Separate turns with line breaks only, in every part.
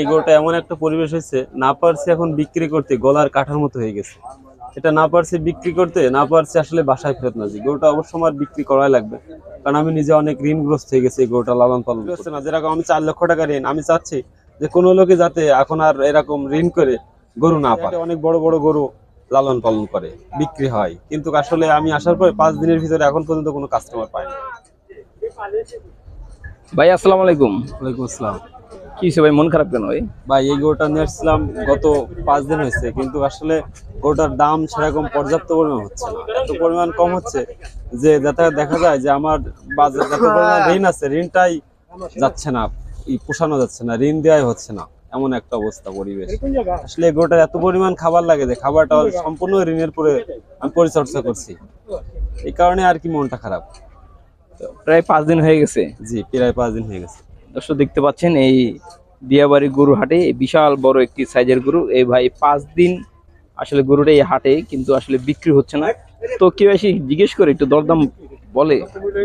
এই গরুটা এমন একটা পরিবেশ হয়েছে না পারছি এখন বিক্রি করতে গলার কাঠার মতো হয়ে গেছে। এটা না পারছি বিক্রি করতে না পারছি আসলে বাসায় ফেরত না যে গরুটা অবশ্য আমার বিক্রি করাই লাগবে। কারণ আমি নিজে অনেক ঋণগ্রস্ত হয়ে গেছি এই গরুটা লালন পালন করতে না যেরকম আমি চার লক্ষ টাকা ঋণ আমি চাচ্ছি যে কোনো লোকে যাতে এখন আর এরকম ঋণ করে গরু না পায়। অনেক বড় বড় গরু লালন পালন করে বিক্রি হয়। কিন্তু আসলে আমি আসার পরে পাঁচ দিনের ভিতরে এখন পর্যন্ত কোনো কাস্টমার পাই না।
ভাই আসসালামু আলাইকুম।
ওয়ালাইকুম আসসালাম।
কি ভাই? মন খারাপ কেন ভাই?
ভাই এই গরুটা নিয়ে আসছিলাম গত পাঁচ দিন হয়েছে কিন্তু আসলে গরুটার দাম সেরকম পর্যাপ্ত পরিমাণ হচ্ছে না। এত পরিমাণ কম হচ্ছে যে যাতে দেখা যায় যে আমার বাজার যত পরিমাণ ঋণ আছে ঋণটাই যাচ্ছে না পোষানো যাচ্ছে না ঋণ দেওয়াই হচ্ছে না এমন একটা অবস্থা পরিবেশ। আসলে গরুটার এত পরিমাণ খাবার লাগে যে খাবারটা সম্পূর্ণ ঋণের পরে আমি পরিচর্যা করছি। এই কারণে আর কি মনটা খারাপ।
প্রায় পাঁচ দিন হয়ে গেছে।
জি প্রায় পাঁচ দিন হয়ে গেছে।
দর্শক দেখতে পাচ্ছেন এই দিয়াবাড়ি গরু হাটে বিশাল বড় একটি সাইজের গরু। এই ভাই পাঁচ দিন আসলে গরুটা এই হাটে কিন্তু আসলে বিক্রি হচ্ছে না। তো কেউ এসে জিজ্ঞেস করে একটু দরদাম বলে?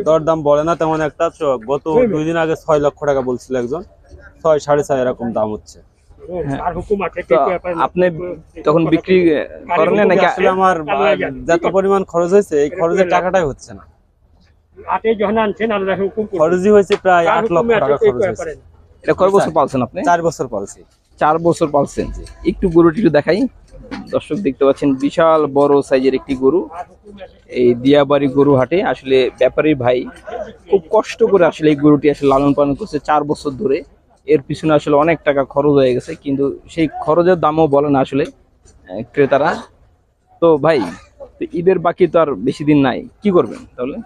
দরদাম বলে না তেমন একটা চ- গত দুই দিন আগে ছয় লক্ষ টাকা বলছিল একজন। ছয় সাড়ে ছয় এরকম দাম হচ্ছে।
আপনি তখন বিক্রি করেন নাকি
আসলে আমার যত পরিমাণ খরচ হয়েছে এই খরচের টাকাটাই হচ্ছে না।
হাটে যখন আনছেন আল্লাহ হুকুম করে
খরচই হয়েছে প্রায় আট লক্ষ টাকা খরচ হয়েছে।
এটা কয় বছর পালছেন আপনি?
চার বছর পড়েছি
চার বছর পালছেন একটু গরুটি দেখাই। দর্শক দেখতে পাচ্ছেন বিশাল বড় সাইজের একটি গরু। এই দিয়াবাড়ি গরু হাটে আসলে ব্যাপারী ভাই খুব কষ্ট করে আসলে এই গরুটি আসলে লালন পালন করছে চার বছর ধরে। এর পিছনে আসলে অনেক টাকা খরচ হয়ে গেছে কিন্তু সেই খরচের দামও বলে না আসলে ক্রেতারা। তো ভাই ঈদের বাকি তো আর বেশি দিন নাই। কি করবেন তাহলে?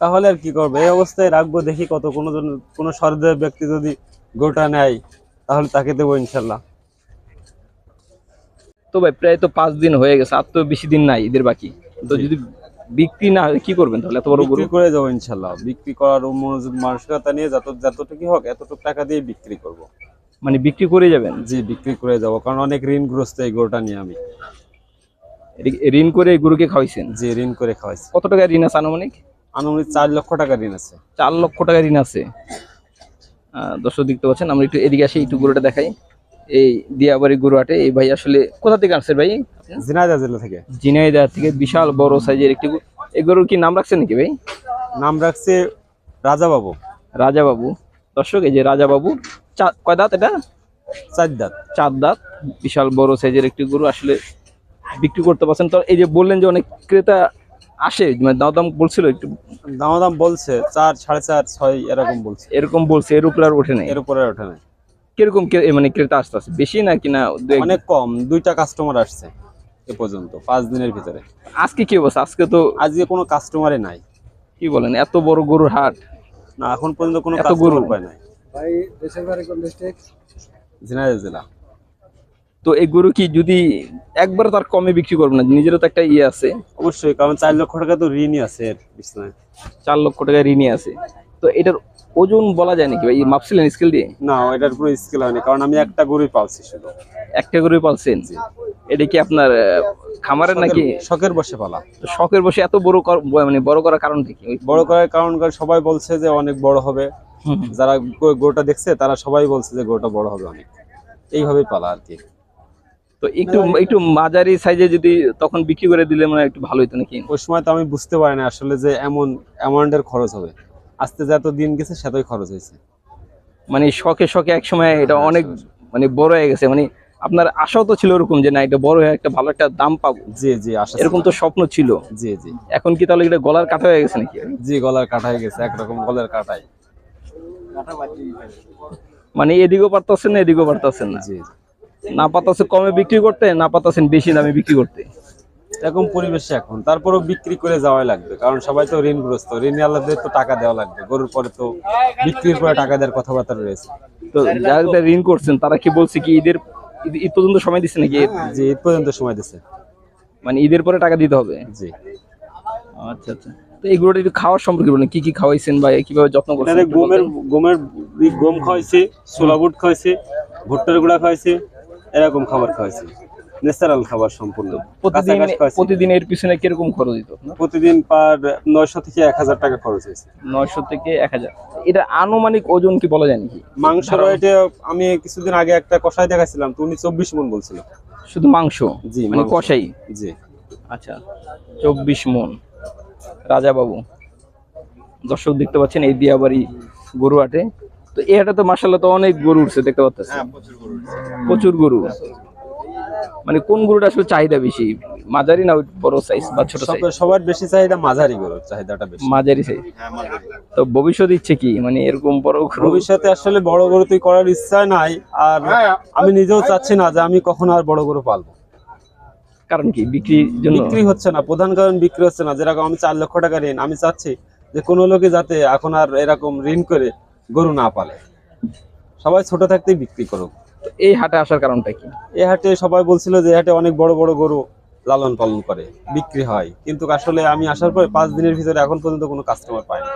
তাহলে আর কি করব? এই অবস্থায় রাখব দেখি কত কোনো জন কোনো সরদেব ব্যক্তি যদি গোটা নেয় তাহলে তাকে দেবো ইনশাল্লাহ।
তো ভাই প্রায় তো পাঁচ দিন হয়ে গেছে আর তো বেশি দিন নাই ঈদের বাকি। তো যদি বিক্রি না হয় কি করবেন তাহলে? এত বড়
বিক্রি করে যাব ইনশাল্লাহ। বিক্রি করার মনোযোগ মানসিকতা নিয়ে যত যতটুকু হোক এতটুকু টাকা দিয়ে বিক্রি করব।
মানে বিক্রি করে যাবেন?
জি বিক্রি করে যাব কারণ অনেক ঋণগ্রস্ত এই গরুটা নিয়ে আমি।
ঋণ করে এই গরুকে খাওয়াইছেন?
যে ঋণ করে খাওয়াইছি।
কত টাকা ঋণ আছে আনুমানিক?
আনুমানিক চার লক্ষ টাকা ঋণ আছে।
চার লক্ষ টাকা ঋণ আছে। দর্শক দেখতে পাচ্ছেন আমরা একটু এদিকে আসি একটু গরুটা দেখাই। এই দিয়াবাড়ি গরু হাটে এই ভাই আসলে কোথা থেকে আসছে ভাই?
ঝিনাইদহ জেলা থেকে।
জিনাইদা থেকে বিশাল বড় সাইজের একটি গরু। এই গরুর কি নাম রাখছেন নাকি ভাই?
নাম রাখছে রাজা বাবু
রাজা বাবু দর্শক এই যে রাজা বাবু কয় দাঁত এটা?
চার দাঁত।
চার দাঁত। বিশাল বড় সাইজের একটি গরু আসলে বিক্রি করতে পারছেন। তো এই যে বললেন যে অনেক ক্রেতা আসে? মানে দাম দাম বলছিল একটু?
দাম দাম বলছে চার সাড়ে চার ছয় এরকম বলছে।
এরকম বলছে এর উপরে আর ওঠে নাই?
এর উপরে ওঠে না
কীরকম মানে ক্রেতা আসতে আসে বেশি না এক-
অনেক কম দুইটা কাস্টমার আসছে এ পর্যন্ত পাঁচ দিনের ভিতরে।
আজকে কি অবস্থা? আজকে তো
আজকে কোনো কাস্টমারই নাই।
কি বলেন এত বড় গরুর হাট।
না এখন পর্যন্ত কোনো
এত গরু?
কাস্টমার পায় নাই ঝিনাইদহ জেলা।
তো এই গরু কি যদি একবার তার কমে বিক্রি করবে না নিজেরও তো একটা ইয়ে আছে?
অবশ্যই কারণ চার লক্ষ টাকা তো ঋণই আছে
চার লক্ষ টাকা ঋণই আছে। তো এটার ওজন বলা যায় নাকি ভাই? মাপছিলেন স্কেল দিয়ে?
না এটার কোনো স্কিল হয়নি কারণ আমি একটা গরুই পালছি শুধু।
একটা গরু পালছেন? এটা কি আপনার খামারের নাকি?
শখের বসে পালা।
তো শখের বসে এত বড় মানে বড় করার কারণ কি?
বড় করার কারণ সবাই বলছে যে অনেক বড় হবে। যারা গরুটা দেখছে তারা সবাই বলছে যে গরুটা বড় হবে অনেক। এইভাবেই পালা আর কি।
তো একটু একটু মাঝারি সাইজে যদি তখন বিক্রি করে দিলে মানে একটু ভালো হতো নাকি?
ওই সময় তো আমি বুঝতে পারি না আসলে যে এমন অ্যামাউন্টের খরচ হবে। আস্তে যত দিন গেছে সেতই খরচ হয়েছে।
মানে শখে শখে এক সময় এটা অনেক মানে বড় হয়ে গেছে। মানে আপনার আশাও তো ছিল ওরকম যে না এটা বড় হয়ে একটা ভালো একটা দাম পাবো।
জি জি আশা
এরকম তো স্বপ্ন ছিল।
জি জি।
এখন কি তাহলে এটা গলার কাটা হয়ে গেছে নাকি?
জি গলার কাটা হয়ে গেছে একরকম গলার কাটাই।
মানে এদিকেও পারতেছেন না এদিকেও পারতেছেন না।
জি জি।
না পারতেছে কমে বিক্রি করতে না পারতেছেন বেশি দামে বিক্রি করতে।
এরকম পরিবেশে এখন। তারপরেও বিক্রি করে যাওয়াই লাগবে কারণ সবাই তো ঋণগ্রস্ত। ঋণ আল্লাহদের তো টাকা দেওয়া লাগবে গরুর পরে তো বিক্রির পরে টাকা দেওয়ার কথাবার্তা রয়েছে।
তো যারা ঋণ করছেন তারা কি বলছে কি ঈদের ঈদ- পর্যন্ত সময় দিচ্ছে নাকি?
জি ঈদ পর্যন্ত সময় দিচ্ছে।
মানে ঈদের পরে টাকা দিতে হবে?
জি।
আচ্ছা আচ্ছা। তো এগুলোটা একটু খাওয়ার সম্পর্কে বলেন কি কি খাওয়াইছেন বা কীভাবে যত্ন করছেন?
গমের গমের গম খাওয়াইছে ছোলা বুট খাওয়াইছে ভুট্টার গুঁড়া খাওয়াইছে এরকম খাবার খাওয়াইছে। ন্যাচারাল খাবার সম্পূর্ণ।
প্রতিদিন প্রতিদিন এর পিছনে কীরকম খরচ আপনার
প্রতিদিন পার নয়শো থেকে এক হাজার টাকা খরচ হয়েছে।
নয়শো থেকে এক হাজার। এটা আনুমানিক ওজন কি বলা যায় নাকি?
মাংস রয়েছে আমি কিছুদিন আগে একটা কষাই দেখাছিলাম তো উনি চব্বিশ মন বলছিল।
শুধু মাংস?
জি,
মানে কষাই?
জি।
আচ্ছা চব্বিশ মন। রাজা বাবু দর্শক দেখতে পাচ্ছেন এই দিয়াবাড়ি গরু হাটে তো এই হাটে তো মাসাল্লাহ তো অনেক গরু উঠছে দেখতে পাচ্ছেন প্রচুর গরু মানে কোন গরুটা আসলে চাহিদা বেশি? মাঝারি না বড় সাইজ বা ছোট সাইজ
সবার বেশি চাহিদা মাঝারি গরুর চাহিদাটা বেশি।
মাঝারি সাইজ তো ভবিষ্যৎ ইচ্ছে কি? মানে এরকম বড়
ভবিষ্যতে আসলে বড় গরু তুই করার ইচ্ছা নাই আর আমি নিজেও চাচ্ছি না যে আমি কখনো আর বড় গরু পালবো।
কারণ কি? বিক্রির জন্য?
বিক্রি হচ্ছে না প্রধান কারণ বিক্রি হচ্ছে না। যেরকম আমি চার লক্ষ টাকা ঋণ আমি চাচ্ছি যে কোনো লোকে যাতে এখন আর এরকম ঋণ করে গরু না পালে। সবাই ছোট থাকতেই বিক্রি করুক।
এই হাটে আসার কারণটা কি?
এই হাটে সবাই বলছিল যে হাটে অনেক বড় বড় গরু লালন পালন করে বিক্রি হয়। কিন্তু আসলে আমি আসার পরে পাঁচ দিনের ভিতরে এখন পর্যন্ত কোনো কাস্টমার পাইনি।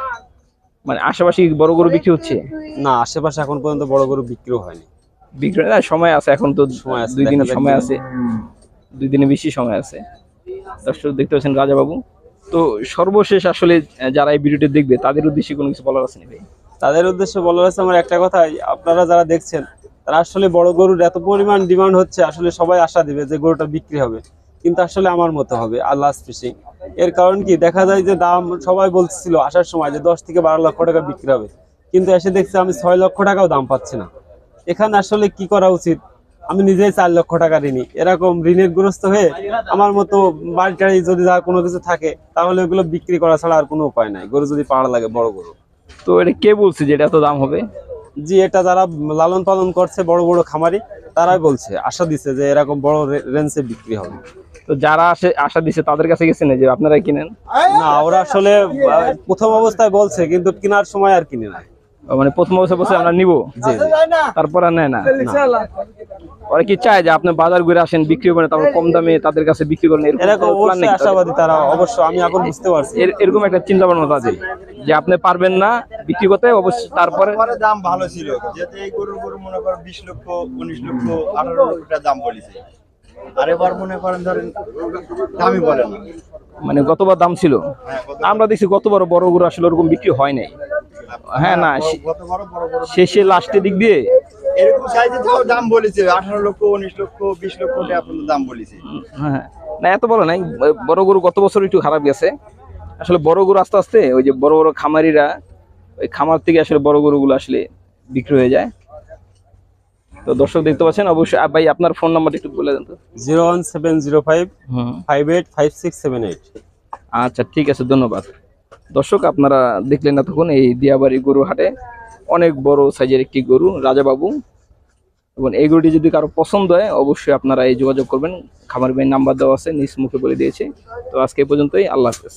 মানে আশেপাশে বড় গরু বিক্রি হচ্ছে?
না আশেপাশে এখন পর্যন্ত বড় গরু বিক্রিও হয়নি।
বিক্রি না সময় আছে এখন তো
সময় আছে,
দুই দিনের সময় আছে। দুই দিনে বেশি সময় আছে। দর্শক দেখতে পাচ্ছেন রাজা বাবু তো সর্বশেষ আসলে যারা এই ভিডিওটি দেখবে তাদের উদ্দেশ্যে কোনো কিছু বলার আছে না ভাই
তাদের উদ্দেশ্যে বলার আছে আমার একটা কথাই আপনারা যারা দেখছেন, তারা আসলে বড় গরুর এত পরিমাণ ডিমান্ড হচ্ছে, আসলে সবাই আশা দিবে যে গরুটা বিক্রি হবে। কিন্তু আসলে আমার মতো হবে লাস্ট ফিশিং এর কারণ কি, দেখা যায় যে দাম সবাই বলছিল আসার সময় যে দশ থেকে বারো লক্ষ টাকা বিক্রি হবে। কিন্তু এসে দেখছি আমি ছয় লক্ষ টাকাও দাম পাচ্ছি না। এখানে আসলে কি করা উচিত? আমি নিজেই চার লক্ষ টাকা ঋণী। এরকম ঋণের গ্রস্ত হয়ে আমার মতো বাড়ি টাড়ি যদি যা কোনো কিছু থাকে, তাহলে ওগুলো বিক্রি করা ছাড়া আর কোনো উপায় নাই। গরু যদি পাড়া লাগে, বড় গরু।
তো এটা কে বলছে যে এটা এত দাম হবে?
জি এটা যারা লালন পালন করছে বড় বড় খামারি তারাই বলছে আশা দিছে যে এরকম বড় রেঞ্জে বিক্রি হবে।
তো যারা আসে আশা দিছে তাদের কাছে গেছেন যে আপনারা কিনেন?
না ওরা আসলে প্রথম অবস্থায় বলছে কিন্তু কেনার সময় আর কিনে না
মানে প্রথম অবস্থা বলছে আমরা নিব। তারপর আর নেয় না। ওরা কি চায় যে আপনি বাজার ঘুরে আসেন বিক্রি করেন তারপর কম দামে তাদের কাছে বিক্রি করেন এরকম
আশাবাদী তারা অবশ্য আমি এখন বুঝতে পারছি।
এরকম একটা চিন্তা ভাবনা তাদের। যে আপনি পারবেন না বিক্রি করতে অবশ্যই তারপরে
দাম ভালো ছিল। যেতে এই গরুর গরু মনে করেন বিশ লক্ষ উনিশ লক্ষ আঠারো লক্ষ টাকা দাম বলেছে। আর এবার মনে করেন ধরেন দামই বলে না।
মানে গতবার দাম ছিল।
হ্যাঁ,
আমরা দেখছি গতবার বড় গরু আসলে ওরকম বিক্রি হয় নাই। হ্যাঁ না
বড় বড়
শেষে লাস্টের দিক দিয়ে?
এরকম সাইজে তাও দাম বলেছে আঠারো লক্ষ উনিশ লক্ষ বিশ লক্ষ পর্যন্ত দাম বলেছে।
হ্যাঁ না এত বড় নাই। বড় গরু গত বছর একটু খারাপ গেছে। আসলে বড় গরু আস্তে আস্তে ওই যে বড় বড় খামারিরা ওই খামার থেকে আসলে বড় গরুগুলো আসলে বিক্রি হয়ে যায়। তো দর্শক দেখতে পাচ্ছেন অবশ্যই ভাই আপনার ফোন নাম্বারটা একটু বলে দেন তো।
Zero one seven zero five five eight five six seven eight.
আচ্ছা ঠিক আছে ধন্যবাদ। দর্শক, আপনারা দেখলেন না তখন এই দিয়াবাড়ি গরু হাটে অনেক বড় সাইজের একটি গরু, রাজাবাবু। এবং এই গরুটি যদি কারও পছন্দ হয়, অবশ্যই আপনারা এই যোগাযোগ করবেন। খামার ভাই নাম্বার দেওয়া আছে, নিজ মুখে বলে দিয়েছে। তো আজকে পর্যন্তই, আল্লাহ হাফেজ।